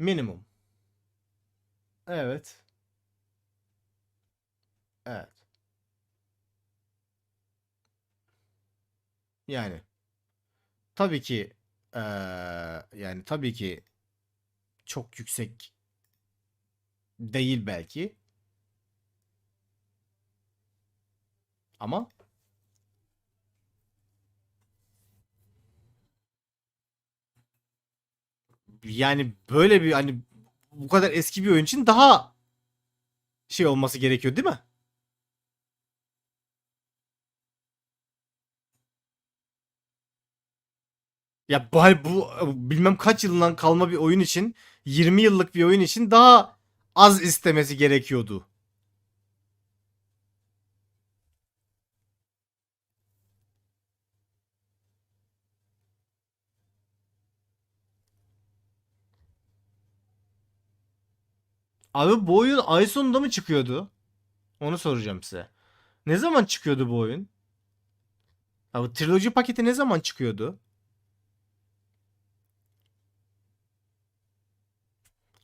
Minimum. Evet. Evet. Yani tabii ki eee, yani tabii ki çok yüksek değil belki. Ama yani böyle bir hani bu kadar eski bir oyun için daha şey olması gerekiyor değil mi? Ya bu, bu bilmem kaç yılından kalma bir oyun için 20 yıllık bir oyun için daha az istemesi gerekiyordu. Abi bu oyun ay sonunda mı çıkıyordu? Onu soracağım size. Ne zaman çıkıyordu bu oyun? Abi triloji paketi ne zaman çıkıyordu?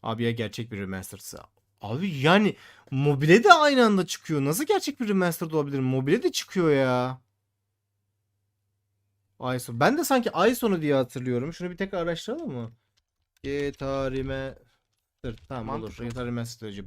Abi ya gerçek bir remaster'sa. Abi yani mobile de aynı anda çıkıyor. Nasıl gerçek bir remastered olabilir? Mobile de çıkıyor ya. Ay sonu. Ben de sanki ay sonu diye hatırlıyorum. Şunu bir tekrar araştıralım mı? GTA Remastered. Tamam olur. GTA Remastered.